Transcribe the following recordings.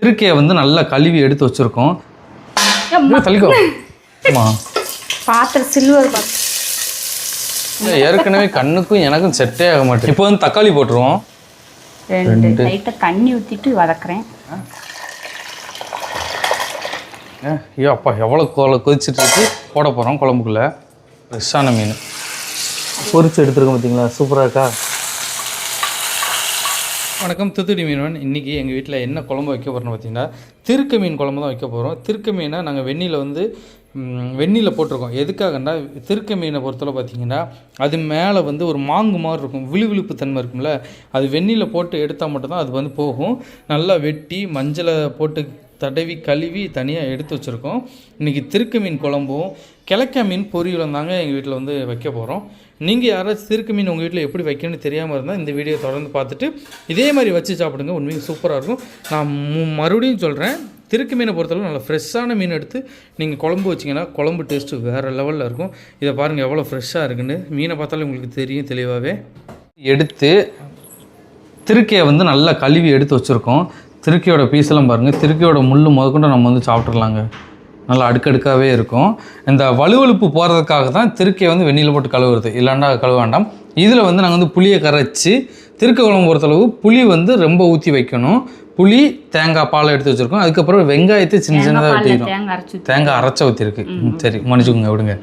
திருக்கையை வந்து நல்லா கழுவி எடுத்து வச்சுருக்கோம். அம்மா, தள்ளிக்கோ. பாத்திரம் சில்வர் பாத்திரம். ஏற்கனவே கண்ணுக்கும் எனக்கும் செட்டே ஆக மாட்டேங்குது. இப்போ வந்து தக்காளி போட்டுருவோம். ரெண்டு லைட்டாக தண்ணி ஊற்றிட்டு வதக்குறேன். ஐயோ அப்பா எவ்வளோ கொல கொதிச்சிட்டு இருக்கு. போட போகிறோம் குழம்புக்குள்ள. ஃப்ரெஷ்ஷான மீன். பொரிச்சு எடுத்துருக்கோம் பார்த்தீங்களா சூப்பராக இருக்கா? வணக்கம். தூத்துக்குடி மீனவன். இன்றைக்கி எங்கள் வீட்டில் என்ன குழம்பு வைக்க போகிறோம்னு பார்த்தீங்கன்னா திருக்க மீன் குழம்பு தான் வைக்க போகிறோம் திருக்க மீனை நாங்கள் வெந்நியில் வந்து வெந்நியில் போட்டிருக்கோம். எதுக்காகன்னா திருக்க மீனை பொறுத்தவரை பார்த்தீங்கன்னா அது மேலே வந்து ஒரு மாங்கு மாதிரி இருக்கும். விழுவிழுப்பு தன்மை இருக்கும்ல. அது வெந்நியில் போட்டு எடுத்தால் மட்டும்தான் அது வந்து போகும். நல்லா வெட்டி மஞ்சளை போட்டு தடவி கழுவி தனியாக எடுத்து வச்சுருக்கோம். இன்றைக்கி திருக்கு மீன் குழம்பும் கிழக்க மீன் பொரியலும் தாங்க எங்கள் வீட்டில் வந்து வைக்க போகிறோம் நீங்கள் யாராச்சும் திருக்கு மீன் உங்கள் வீட்டில் எப்படி வைக்கணும்னு தெரியாமல் இருந்தால் இந்த வீடியோ தொடர்ந்து பார்த்துட்டு இதே மாதிரி வச்சு சாப்பிடுங்க. உண்மையும் சூப்பராக இருக்கும். நான் மு- மறுபடியும் சொல்கிறேன் திருக்கு மீனை பொறுத்தளவு நல்லா ஃப்ரெஷ்ஷான மீன் எடுத்து நீங்கள் குழம்பு வச்சிங்கன்னா குழம்பு டேஸ்ட்டு வேறு லெவலில் இருக்கும். இதை பாருங்கள் எவ்வளோ ஃப்ரெஷ்ஷாக இருக்குன்னு. மீனை பார்த்தாலும் உங்களுக்கு தெரியும் தெளிவாகவே எடுத்து திருக்கையை வந்து நல்லா கழுவி எடுத்து வச்சுருக்கோம். திருக்கையோட பீஸெல்லாம் பாருங்கள் திருக்கையோட முள் முதற்கொண்டு நம்ம வந்து சாப்பிட்றலாங்க நல்லா அடுக்கடுக்காகவே இருக்கும். இந்த வலுவழுப்பு போகிறதுக்காக தான் திருக்கையை வந்து வெந்நியில் போட்டு கழுவுறது. இல்லைண்டா கழுவ வேண்டாம். இதில் வந்து நாங்கள் வந்து புளியை கரைச்சி திருக்க குழம்பு பொறுத்தளவு புளி வந்து ரொம்ப ஊற்றி வைக்கணும். புளி தேங்காய் பாலை எடுத்து வச்சுருக்கோம். அதுக்கப்புறம் வெங்காயத்தை சின்ன சின்னதாக வெட்டிக்கிறோம் தேங்காய் அரைச்சி ஊத்தி- தேங்காய் அரைச்ச ஊற்றிருக்கு சரி. மன்னிச்சுக்கோங்க விடுங்க.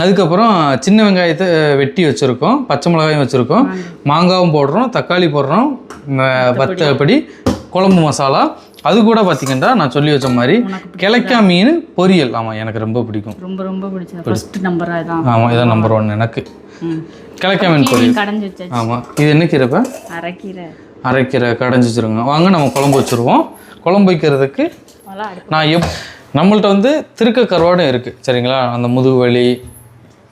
அதுக்கப்புறம் சின்ன வெங்காயத்தை வெட்டி வச்சுருக்கோம். பச்சை மிளகாயும் வச்சுருக்கோம். மாங்காவும் போடுறோம். தக்காளி போடுறோம். வத்தப்படி. குழம்பு மசாலா அது கூட பார்த்தீங்கன்னா நான் சொல்லி வச்ச மாதிரி கிழக்கா மீன் பொரியல். ஆமாம் எனக்கு ரொம்ப பிடிக்கும். ரொம்ப ரொம்ப பிடிச்சது. ஃபர்ஸ்ட் நம்பராக தான் ஆமாம் இதான் நம்பர் ஒன் எனக்கு. ம். கிழக்கா மீன் பொரியல். கடைஞ்சி ஆமாம் இது என்ன கீரைப்ப அரைக்கீரை. அரைக்கீரை கடைஞ்சி வச்சுருங்க. வாங்க நம்ம குழம்பு வச்சுருவோம். குழம்பு வைக்கிறதுக்கு நான் எப் நம்மள்ட்ட வந்து திருக்க கருவாடும் இருக்குது சரிங்களா? அந்த முதுகு வலி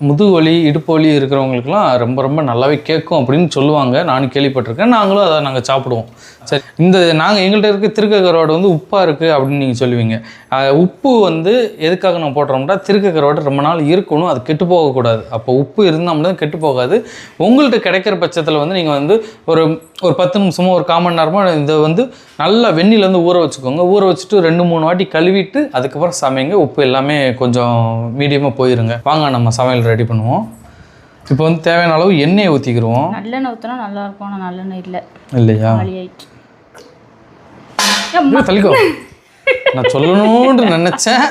முதுகு வலி இடுப்பு வலி இருக்கிறவங்களுக்குலாம் ரொம்ப ரொம்ப நல்லாவே கேட்கும் அப்படின்னு சொல்லுவாங்க. நானும் கேள்விப்பட்டிருக்கேன். நாங்களும் அதை நாங்கள் சாப்பிடுவோம். சரி இந்த நாங்கள் எங்கள்கிட்ட இருக்க திருக்க கருவாடு வந்து உப்பாக இருக்குது அப்படின்னு நீங்கள் சொல்லுவீங்க. உப்பு வந்து எதுக்காக நான் போடுறோம்னா திருக்க கருவாடு ரொம்ப நாள் இருக்கணும் அது கெட்டு போகக்கூடாது. அப்போ உப்பு இருந்தால் மட்டும் கெட்டு போகாது. உங்கள்கிட்ட கிடைக்கிற பட்சத்தில் வந்து நீங்கள் வந்து ஒரு ஒரு பத்து நிமிஷமோ ஒரு காமன் நேரமோ இதை வந்து நல்லா வெந்நில வந்து ஊற வச்சுக்கோங்க. ஊற வச்சுட்டு ரெண்டு மூணு வாட்டி கழுவிட்டு அதுக்கப்புறம் சமைங்க. உப்பு எல்லாமே கொஞ்சம் மீடியமாக போயிருங்க. வாங்க நம்ம சமையல் ரெடி பண்ணுவோம். இப்போ வந்து தேவையான அளவு எண்ணெயை ஊற்றிக்கிருவோம் நல்லெண்ணெய் ஊற்றினா நல்லா இருக்கும் ஆனால் நல்லெண்ணெய் இல்லை. இல்லையா? தள்ளிக்கோ. நான் சொல்லணும்னு நினச்சேன்.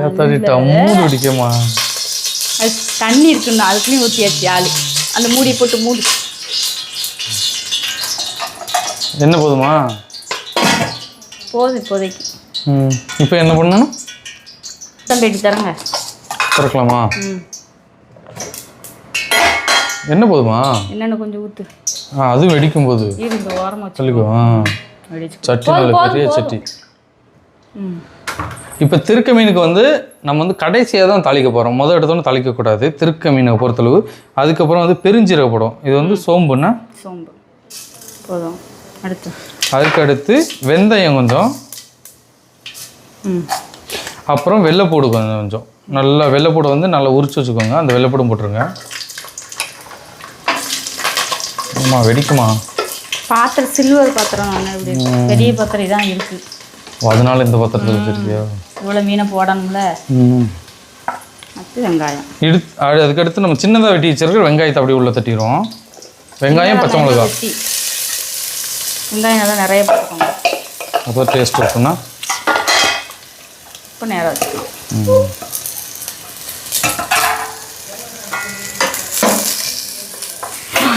ஏத்தாடிட்டா மூடு அடிக்கமா அது தண்ணி இருக்குன்னு அதுக்குள்ளேயும் ஊற்றியாச்சு ஆளு. அந்த மூடியை போட்டு மூடி. என்ன போதுமா? போதும் இப்போதைக்கு. ம் இப்போ என்ன பண்ணணும்? தம்பேட்டி தரங்க. திறக்கலாமா? என்ன போதுமா? என்னென்ன கொஞ்சம் ஊற்று ஆ அதுவும் வெடிக்கும் போது இந்த ஓரமாக சொல்லிக்கோ சட்டி நல்ல பெரிய சட்டி. இப்போ திருக்க மீனுக்கு வந்து நம்ம வந்து கடைசியாக தான் தாளிக்க போகிறோம் முதல் எடுத்தோன்னு தாளிக்கக்கூடாது திருக்க மீனை பொறுத்தளவு. அதுக்கப்புறம் வந்து பெருஞ்சீரகப்படும். இது வந்து சோம்புன்னா? சோம்பு. போதும். அடுத்து. அதுக்கு அடுத்து வெந்தயம் கொஞ்சம். அப்புறம் வெள்ளைப்பூடு கொஞ்சம் கொஞ்சம். நல்லா வெள்ளைப்பூடு வந்து நல்லா உரிச்சு வச்சுக்கோங்க. அந்த வெள்ளைப்பூடும் போட்டுருங்க. ஆமாம் வெடிக்குமா? பாத்திரம் சில்வர் பாத்திரம். பெரிய பாத்திரம் இதான் இருக்கு. அதனால இந்த பாத்திரத்தில் வச்சிருக்கியா? இவ்வளோ மீனை போடணும்ல. அடுத்து வெங்காயம். அதுக்கடுத்து நம்ம சின்னதாக வெட்டி வச்சிருக்கிற வெங்காயத்தை அப்படியே உள்ள தட்டிடுவோம் வெங்காயம் பச்சை மிளகா. வெட்டி. வெங்காயம் நல்லா நிறைய போட்டுக்கோங்க. அப்போ டேஸ்ட் இருக்கும்னா இப்போ நேரம் வச்சுக்கலாம்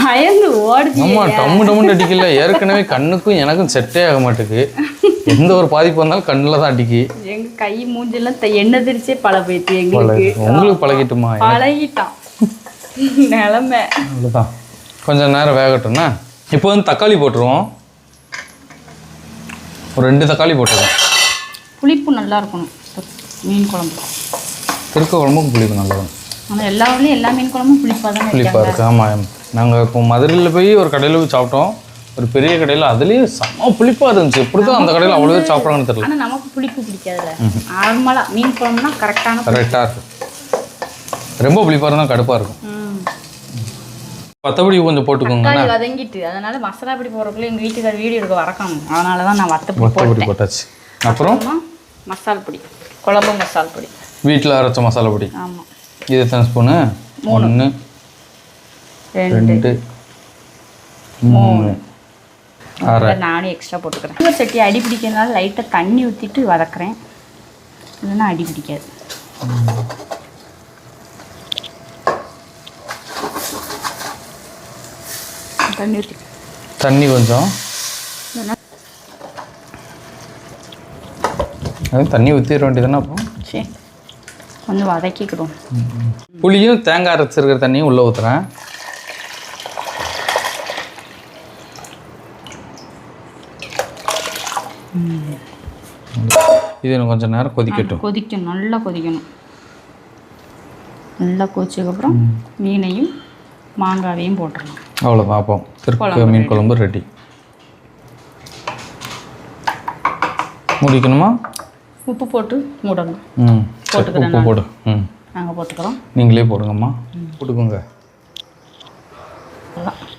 பயந்து ஓடுச்சு. ஆமா டம்மு டம்முன்னு அடிக்கல. ஏற்கனவே கண்ணுக்கும் எனக்கும் செட்டே ஆக மாட்டேங்குது எந்த ஒரு பாதிப்பு வந்தாலும் கண்ணில் தான் அடிக்கி. எங்க கை மூஞ்செல்லாம் எண்ணெய் தெரிச்சே பல போயிடுச்சு பழ எங்களுக்கு உங்களுக்கு பழகிட்டுமா? பழகிட்டான். நிலமை. அவ்வளோதான் கொஞ்சம் நேரம் வேகட்டும்னா? இப்போ வந்து தக்காளி போட்டுருவோம். ஒரு ரெண்டு தக்காளி போட்டுருவோம். புளிப்பு நல்லா இருக்கணும். மீன் குழம்பு. திருக்க குழம்புக்கு புளிப்பு நல்லா ஆனால் எல்லா ஊர்லேயும் எல்லா மீன் குழம்பும் புளிப்பாக தானே புளிப்பாக இருக்குது ஆமாம் நாங்கள் இப்போ மதுரையில் போய் ஒரு கடையில் போய் சாப்பிட்டோம். ஒரு பெரிய கடையில் அதுலேயும் செம்ம புளிப்பாக இருந்துச்சு. எப்படி தான் அந்த கடையில் அவ்வளோ சாப்பிட்றாங்கன்னு தெரியல. ஆனால் நமக்கு புளிப்பு பிடிக்காதுல்ல. நார்மலாக மீன் குழம்புனா கரெக்டான கரெக்டாக இருக்கும். ரொம்ப புளிப்பாக இருந்தால் கடுப்பாக இருக்கும். மற்றபடி கொஞ்சம் போட்டுக்கோங்க வதங்கிட்டு அதனால மசாலா பொடி போடுறதுக்குள்ள எங்கள் வீட்டுக்கார வீடியோ எடுக்க வரக்கணும் அதனால தான் நான் மற்றபடி போட்டேன். போட்டாச்சு. அப்புறம்? அப்புறமா மசால் பொடி. குழம்பு மசால் பொடி. வீட்டில் அரைச்ச மசாலா பொடி. ஆமாம் இது எத்தனை ஸ்பூனு ஒன்று ரெண்டு. மூணு. அரை. அப்புறம் நானே எக்ஸ்ட்ரா போட்டுக்கிறேன். சட்டி அடி பிடிக்கிறதுனால லைட்டாக தண்ணி ஊற்றிட்டு வதக்குறேன். இல்லைன்னா அடி பிடிக்காது. தண்ணி ஊற்றி தண்ணி கொஞ்சம். அது தண்ணி ஊற்றிட வேண்டியதுன்னா அப்போ? சரி கொஞ்சம் வதக்கிக்கிடும் புளியும் தேங்காய் அரைச்சிருக்கிற தண்ணியும் உள்ளே ஊற்றுறேன் இது கொஞ்சம் நேரம் கொதிக்கட்டும். கொதிக்கணும் நல்லா கொதிக்கணும். நல்லா கொதிச்சதுக்கப்புறம் மீனையும் மாங்காவையும் போட்டுடலாம் அவ்வளோ பார்ப்போம் திருப்பி மீன் குழம்பு ரெடி. முடிக்கணுமா? உப்பு போட்டு மூடணும். ம் சரி, உப்பு போடு. ம். நாங்கள் போட்டுக்கிறோம். நீங்களே போடுங்கம்மா. போட்டுக்கோங்க.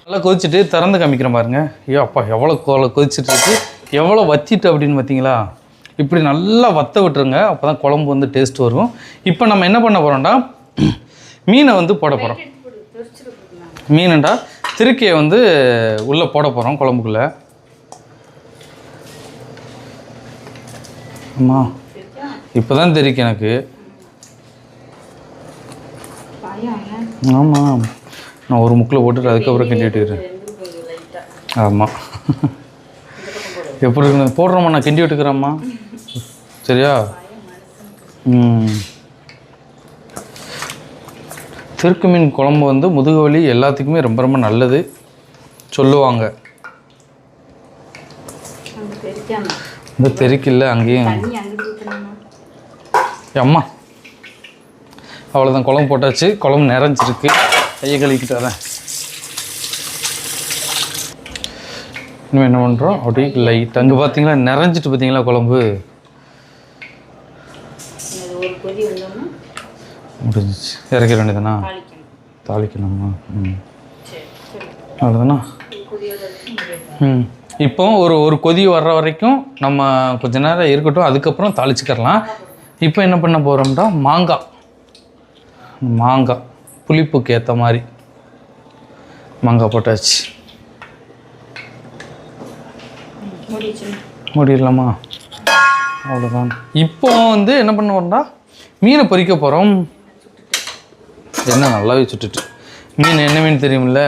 நல்லா கொதிச்சுட்டு திறந்து காமிக்கிறேன் பாருங்க. ஐயோ அப்பா எவ்வளோ கொ கொதிச்சுட்டு இருக்கு. எவ்வளோ வத்திட்டு அப்படின்னு பார்த்தீங்களா இப்படி நல்லா வத்த விட்டுருங்க. அப்போ தான் குழம்பு வந்து டேஸ்ட் வரும். இப்போ நம்ம என்ன பண்ண போகிறோம்டா மீனை வந்து போட போகிறோம் மீனுண்டா? திருக்கையை வந்து உள்ளே போட போகிறோம் குழம்புக்குள்ளே. அம்மா. இப்போ தான் தெரியும் எனக்கு. ஆமாம் நான் ஒரு முக்கில் போட்டுட்டு அதுக்கப்புறம் கிண்டிட்டு ஆமாம் எப்படி இருக்கு? போடுறோம்மா நான் கிண்டி விட்டுக்கிறேம்மா. சரியா? ம். திருக்கு மீன் குழம்பு வந்து முதுகு வலி எல்லாத்துக்குமே ரொம்ப ரொம்ப நல்லது. சொல்லுவாங்க. இந்த தெருக்கில்ல அங்கேயும் அம்மா அவ்வளோதான் குழம்பு போட்டாச்சு. குழம்பு நிறைஞ்சிருக்கு. கையை கழுவிக்கிட்டு வரேன். இன்னும் என்ன பண்ணுறோம் அப்படியே லைட் அங்கே பார்த்தீங்களா நிறைஞ்சிட்டு பார்த்தீங்களா குழம்பு? முடிஞ்சிச்சு. இறக்கிற வேண்டியதானா தாளிக்கணுமா. ம். அவ்வளோதானா ம். இப்போ ஒரு ஒரு கொதி வர்ற வரைக்கும் நம்ம கொஞ்ச நேரம் இருக்கட்டும் அதுக்கப்புறம் தாளிச்சுக்கறலாம். இப்போ என்ன பண்ண போகிறோம்னா மாங்காய் மாங்காய் புளிப்புக்கு ஏற்ற மாதிரி. மாங்காய் போட்டாச்சு. முடியலாமா அவ்வளோதான் இப்போ வந்து என்ன பண்ண போறோம்டா? மீனை பொரிக்க போகிறோம் என்ன நல்லாவே சுட்டுட்டு. மீன் என்ன மீன் தெரியுமில்ல?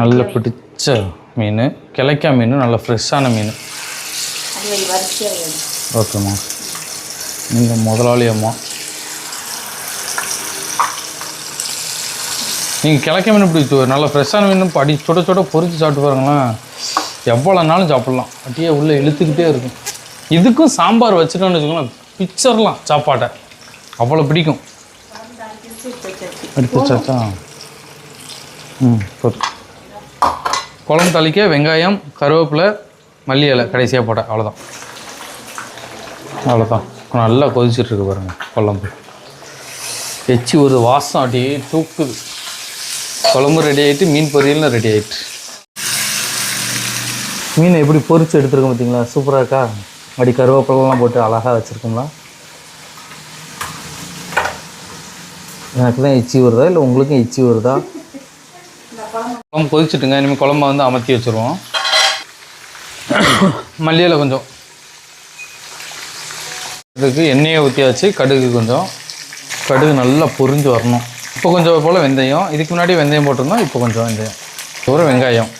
நல்ல பிடிச்ச மீன் கிளைக்கா மீன் நல்ல ஃப்ரெஷ்ஷான மீன். ஓகேம்மா நீங்கள் முதலாளி அம்மா. நீங்கள் கிழக்க மீன் இப்படி து- நல்ல ஃப்ரெஷ்ஷான மீன் அடி சுட சுட பொறித்து சாப்பிட்டு பாருங்களேன். எவ்வளோ நாளும் சாப்பிட்லாம். அப்படியே உள்ளே இழுத்துக்கிட்டே இருக்கும். இதுக்கும் சாம்பார் வச்சுட்டோம்னு வச்சுக்கோங்களேன். பிச்சர்லாம் சாப்பாட்டை. அவ்வளோ பிடிக்கும். எடுத்து வச்சாச்சா? ம் போதும். குழம்பு தாளிக்க வெங்காயம் கருவேப்பிலை மல்லி இலை கடைசியாக போட்டேன் அவ்வளோதான் அவ்வளோதான் நல்லா கொதிச்சிட்ருக்கு பாருங்கள் குழம்பு. எச்சி ஒரு வாசம் அப்படியே தூக்குது. குழம்பு ரெடி ஆகிட்டு மீன் பொரியலும் ரெடி ஆயிட்டு. மீனை எப்படி பொரித்து எடுத்துருக்கோம் பார்த்தீங்களா? சூப்பராக இருக்கா? அப்படி கருவேப்பிலாம் போட்டு அழகாக வச்சுருக்கோம்லாம் எனக்கு தான் எச்சி வருதா? இல்லை உங்களுக்கும் எச்சி வருதா? குழம்பு கொதிச்சுட்டுங்க. இனிமேல் குழம்ப வந்து அமர்த்தி வச்சுருவோம். மல்லியில் கொஞ்சம். இதுக்கு எண்ணெயை ஊற்றியாச்சு கடுகு கொஞ்சம். கடுகு நல்லா பொரிஞ்சு வரணும். இப்போ கொஞ்சம் போல் வெந்தயம். இதுக்கு முன்னாடி வெந்தயம் போட்டிருந்தோம் இப்போ கொஞ்சம் வெந்தயம். ஒரு வெங்காயம்.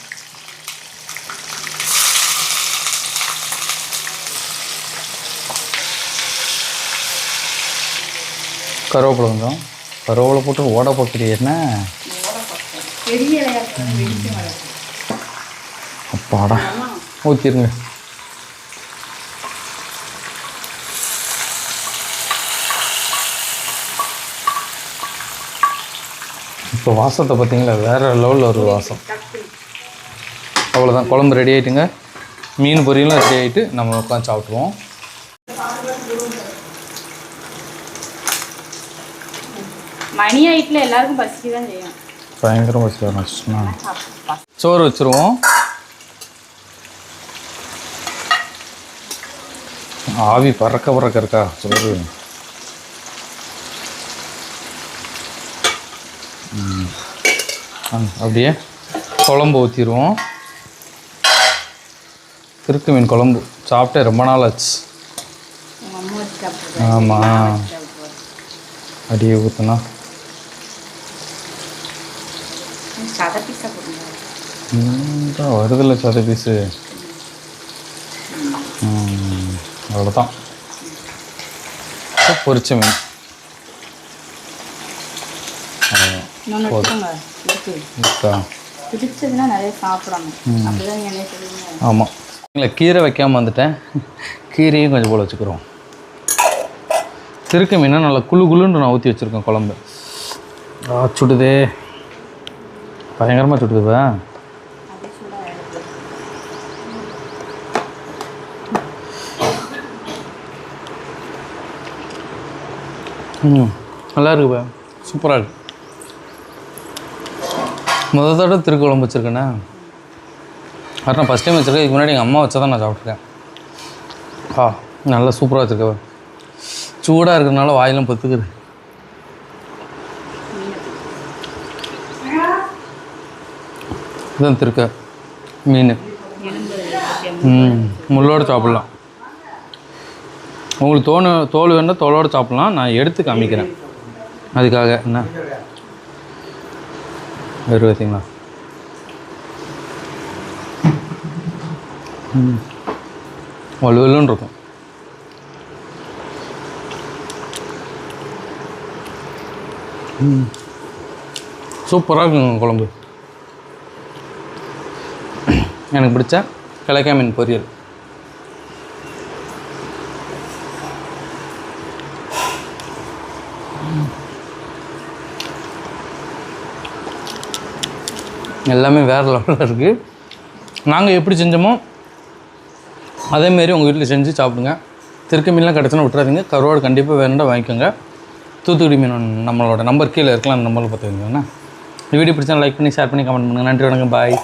கருவேப்பிலை கொஞ்சம். கருவேப்பிலை போட்டு ஓட பார்க்குறீ என்ன? அப்பாடா. ஊற்றிருங்க இப்போ வாசத்தை பார்த்தீங்களா? வேறு லெவலில் ஒரு வாசம். அவ்வளோதான் குழம்பு ரெடி ஆயிட்டுங்க. மீன் பொரியலும் ரெடி ஆகிட்டு நம்ம உட்காந்து சாப்பிட்ருவோம் மணி ஆயிட்டுல எல்லாருக்கும் பசிக்கு தான் செய்யும். பயங்கரமாக வச்சுருவோம் சோறு வச்சுருவோம். ஆவி பறக்க பறக்க இருக்கா சோறு. அப்படியே குழம்பு ஊற்றிடுவோம் திருக்கு மீன் குழம்பு. சாப்பிட்டே ரொம்ப நாள் ஆச்சு. ஆமாம் அப்படியே ஊற்றுனா சதை பீஸாக வருதில்ல சதை பீஸு. அவ்வளோதான் பொரிச்ச மீன். பிடிச்சதுன்னா நிறைய சாப்பிடணும். ஆமாம் இல்லை கீரை வைக்காமல் வந்துட்டேன். கீரையும் கொஞ்சம் போல் வச்சுக்கிறோம். திருக்க மீனை நல்லா குளு குளுன்னு நான் ஊற்றி வச்சுருக்கேன் குழம்பு. சுடுதே. பயங்கரமாக எடுத்து ம் நல்லா இருக்குப்பா. சூப்பராக இருக்கு. முத தடவை திருக்குழம்பு வச்சுருக்கேண்ணா அது நான் ஃபஸ்ட் டைம் வச்சுருக்கேன். இதுக்கு முன்னாடி எங்கள் அம்மா வச்சா தான் நான் சாப்பிட்ருக்கேன் ஆ நல்லா சூப்பராக வச்சுருக்கேன். சூடாக இருக்கிறதுனால வாயெல்லாம் பொத்துக்குது. இதுதான் திருக்க மீன். ம் முள்ளோடு சாப்பிட்லாம். உங்களுக்கு தோணு தோல் வேணால் தோலோடு சாப்பிட்லாம். நான் எடுத்து காமிக்கிறேன். அதுக்காக என்ன? வெறும் பார்த்தீங்களா வலுவலுன்னு இருக்கும். ம். சூப்பராக இருக்குங்க குழம்பு. எனக்கு பிடிச்ச கிழக்கா மீன் பொரியல். எல்லாமே வேறு லெவலில் இருக்குது நாங்கள் எப்படி செஞ்சோமோ அதேமாரி உங்கள் வீட்டில் செஞ்சு சாப்பிடுங்க. திருக்க மீன்லாம் கிடச்சுன்னா விட்டுறாதீங்க. கருவாடு கண்டிப்பாக வேணுண்டா வாங்கிக்கோங்க. தூத்துக்குடி மீன் நம்மளோட நம்பர் கீழே இருக்கலாம் அந்த நம்பரில் பார்த்துக்கோங்க. இந்த வீடியோ பிடிச்சா லைக் பண்ணி ஷேர் பண்ணி கமெண்ட் பண்ணுங்கள் நன்றி வணக்கம். பாய்